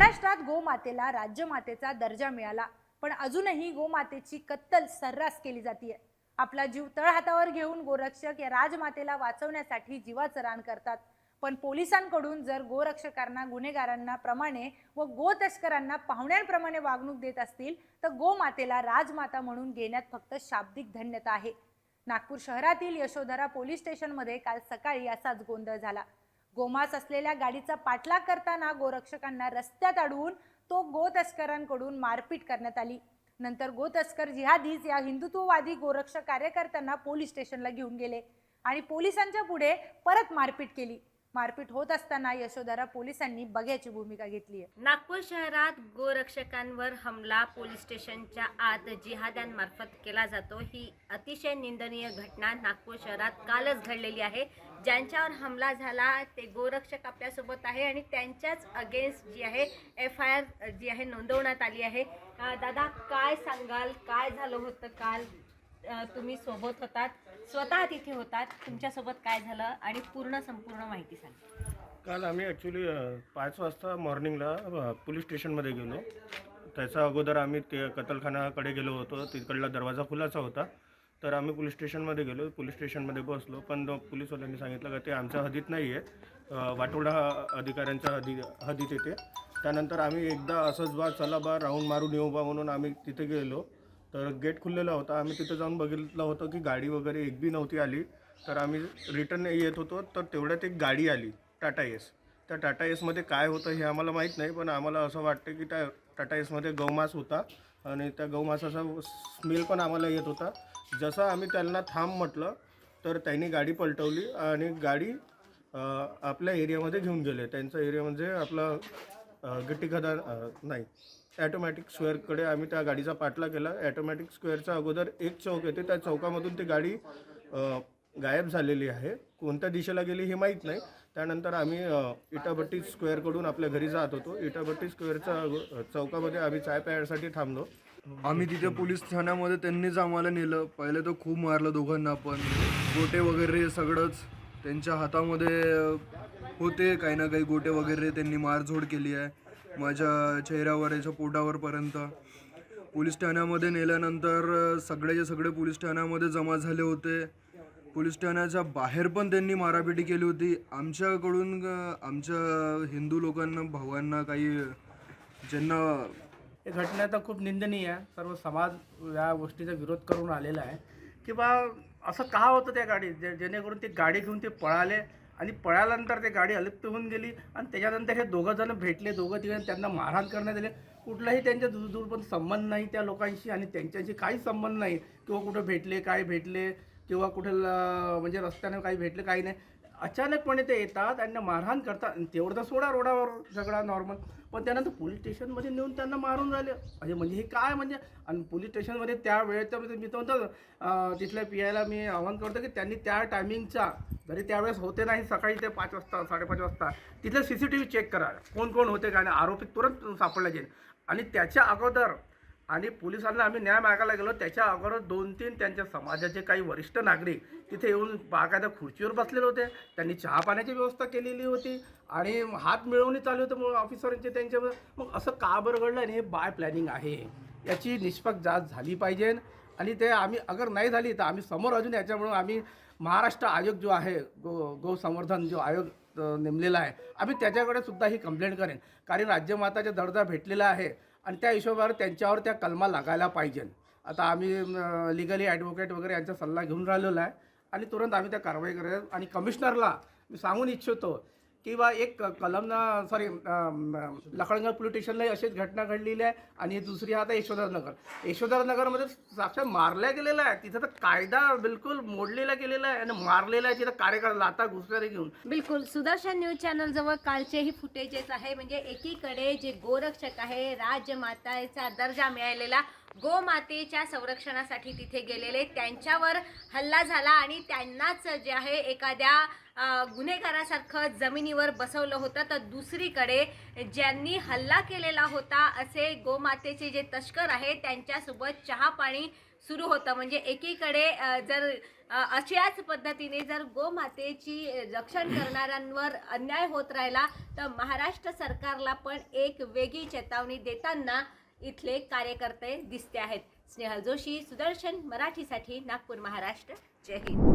महाराष्ट्रात गोमातेला राज्यमातेचा दर्जा मिळाला पण अजूनही गोमातेची कत्तल सर्रास केली जाते आपला जीव तळहातावर घेऊन गोरक्षक या राजमातेला वाचवण्यासाठी जीवाचं रान करतात. पण पोलिसांकडून जर गोरक्षकांना गुन्हेगारांना प्रमाणे व गो तस्करांना पाहुण्यांप्रमाणे वागणूक देत असतील तर गोमातेला राजमाता म्हणून घेण्यात फक्त शाब्दिक धन्यता आहे. नागपूर शहरातील यशोधरा पोलीस स्टेशनमध्ये काल सकाळी असाच गोंधळ झाला. गोमास असलेल्या गाडीचा पाठलाग करताना गोरक्षकांना रस्त्यात अडवून तो गो तस्करांकडून मारपीट करण्यात आली. नंतर गो तस्कर जिहादीज या हिंदुत्ववादी गोरक्षक कार्यकर्त्यांना पोलीस स्टेशनला घेऊन गेले आणि पोलिसांच्या पुढे परत मारपीट केली. मारपीट होत असताना यशोधरा पोलिसांनी बघ्याची भूमिका घेतली आहे. नागपूर शहरात गोरक्षकांवर हमला पोलीस स्टेशनच्या आत जिहाद्यांमार्फत केला जातो. ही अतिशय निंदनीय घटना नागपूर शहरात कालच घडलेली आहे. ज्यांच्यावर हमला झाला ते गोरक्षक आपल्यासोबत आहे आणि त्यांच्याच अगेन्स्ट जी आहे एफ आय आर जी आहे नोंदवण्यात आली आहे. दादा काय सांगाल? काय झालं होतं काल? तुम्ही सोबत होतात स्वतः तिथे होतात. तुमच्यासोबत काय झालं? आणि पूर्ण संपूर्ण माहिती सांगा. काल आम्ही ॲक्च्युली पाच वाजता मॉर्निंगला पोलीस स्टेशनमध्ये गेलो. त्याच्या अगोदर आम्ही ते कतलखानाकडे गेलो होतो. तिकडला दरवाजा खुलाचा होता. तर आम्ही पोलीस स्टेशनमध्ये गेलो. पोलीस स्टेशनमध्ये बसलो. पण पोलीसवाल्यांनी सांगितलं का ते आमच्या हद्दीत नाही आहे वाटोडा अधिकाऱ्यांच्या हद्दी हद्दीत येते. त्यानंतर आम्ही एकदा असंच बा चला बा राऊंड मारून येऊ बा म्हणून आम्ही तिथे गेलो. तर गेट खुललेला होता. आम्ही तिथे जाऊन बघितलं होतं की गाडी वगैरे एक बी नव्हती आली. तर आम्ही रिटर्न येत होतो. तर तेवढ्यात एक गाडी आली. टाटा एस त्या टाटा एसमध्ये काय होतं हे आम्हाला माहीत नाही पण आम्हाला असं वाटतं की त्या टाटा एसमध्ये गौमास होता आणि त्या गौमासाचा स्मेल पण आम्हाला येत होता. जसं आम्ही त्यांना थांब म्हटलं तर त्यांनी गाडी पलटवली आणि गाडी आपल्या एरियामध्ये घेऊन गेले. त्यांचा एरिया म्हणजे आपला गट्टी गिट्टी खदान नाही ॲटोमॅटिक स्क्वेअरकडे आम्ही त्या गाडीचा पाठला केला. ॲटोमॅटिक स्क्वेअरच्या अगोदर एक चौक येते. त्या चौकामधून ती गाडी गायब झालेली आहे. कोणत्या दिशेला गेली हे माहीत नाही त्यानंतर आम्ही इटाभट्टी स्क्वेअरकडून आपल्या घरी जात होतो. इटाभट्टी स्क्वेअरच्या चौकामध्ये आम्ही चाय प्यायसाठी थांबलो. आम्ही तिथे पोलीस ठाण्यामध्ये त्यांनीच आम्हाला नेलं. पहिले तर खूप मारलं दोघांना पण. गोटे वगैरे सगळंच त्यांच्या हातामध्ये होते. काही ना काही गोटे वगैरे त्यांनी मारझोड केली आहे. माझ्या चेहऱ्यावर याच्या पोटावरपर्यंत. पोलीस ठाण्यामध्ये नेल्यानंतर सगळेचे सगळे पोलीस ठाण्यामध्ये जमा झाले होते. पोलीस ठाण्याच्या बाहेर पण त्यांनी मारापिटी केली होती. आमच्याकडून आमच्या हिंदू लोकांना भावांना काही ज्यांना ही घटना तर खूप निंदनीय आहे. सर्व समाज या गोष्टीचा विरोध करून आलेला आहे. की बा असं का होतं त्या गाडीत? जे जेणेकरून ती गाडी घेऊन ते पळाले आणि पळाल्यानंतर ते गाडी अलिप्त होऊन गेली आणि त्याच्यानंतर हे दोघं जण भेटले. दोघं तिघं त्यांना मारहाण करण्यात आले. कुठलाही त्यांच्या दूर दूर पण संबंध नाही त्या लोकांशी आणि त्यांच्याशी काही संबंध नाही. किंवा कुठं भेटले काय भेटले किंवा कुठे म्हणजे रस्त्याने काही भेटलं काही नाही. अचानकपणे ते येतात आणि मारहाण करतात. आणि तेवढं तर सोडा रोडावर सगळा नॉर्मल पण त्यानंतर पोलीस स्टेशनमध्ये नेऊन त्यांना मारून राहिले अरे म्हणजे हे काय म्हणजे? आणि पोलीस स्टेशनमध्ये त्या वेळेत मी तर म्हणतो तिथल्या पियायला मी आवाहन करतो की त्यांनी त्या टायमिंगचा जरी त्यावेळेस होते नाही सकाळी ते पाच वाजता साडेपाच वाजता तिथलं C C T V check करा. कोण कोण होते काय नाही आरोपी तुरंत सापडला जाईल. आणि त्याच्या अगोदर आणि पोलिसांना आम्ही न्याय मागायला गेलो. त्याच्या अगोदर दोन तीन त्यांच्या समाजाचे काही वरिष्ठ नागरिक तिथे येऊन बाकायदा खुर्चीवर बसलेले होते. त्यांनी चहा पाण्याची व्यवस्था केलेली होती आणि हात मिळवणी चालू होते मग ऑफिसरांचे त्यांच्यावर. मग असं का बरं घडलं आणि हे बाय प्लॅनिंग आहे? याची निष्पक्ष जात झाली पाहिजे. आणि ते आम्ही अगर नाही झाली तर आम्ही समोर अजून याच्यामुळं आम्ही महाराष्ट्र आयोग जो आहे गो गोसंवर्धन जो आयोग नेमलेला आहे आम्ही त्याच्याकडे सुद्धा ही कंप्लेंट करेन. कारण राज्यमाताचा दर्जा भेटलेला आहे. आणि त्या हिशोबावर त्यांच्यावर त्या कलमा लागायला पाहिजे आता आम्ही लिगली ॲडव्होकेट वगैरे यांचा सल्ला घेऊन राहिलेला आहे. आणि तुरंत आम्ही त्या कारवाई करत आणि कमिशनरला मी सांगून इच्छितो किंवा एक कलमना सॉरी लखडगाव पोलीस स्टेशनलाही अशीच घटना घडलेली आहे आणि दुसरी आता यशोधर नगर यशोधर नगरमध्ये साक्षात मारल्या गेलेला आहे तिथं तर कायदा बिलकुल मोडलेला गेलेला आहे आणि मारलेला आहे. तिथं कार्यकर्ता लाता घुसणारे घेऊन. बिलकुल. सुदर्शन न्यूज चॅनल जवळ कालचेही फुटेजेस आहे. म्हणजे एकीकडे जे गोरक्षक आहे राजमाताचा दर्जा मिळालेला गोमातेच्या संरक्षणासाठी तिथे गेलेले. त्यांच्यावर हल्ला झाला आणि त्यांनाच जे आहे एखाद्या गुन्हेगारासारखं जमिनीवर बसवलं होतं. तर दुसरीकडे ज्यांनी हल्ला केलेला होता असे गोमातेचे जे तस्कर आहे त्यांच्यासोबत चहा पाणी सुरू होतं. म्हणजे एकीकडे जर अशाच पद्धतीने जर गोमातेची रक्षण करणाऱ्यांवर अन्याय होत राहिला तर महाराष्ट्र सरकारला पण एक वेगळी चेतावणी देताना इथले कार्यकर्ते दिसते आहेत. स्नेहल जोशी सुदर्शन मराठीसाठी नागपूर महाराष्ट्र. जय हिंद.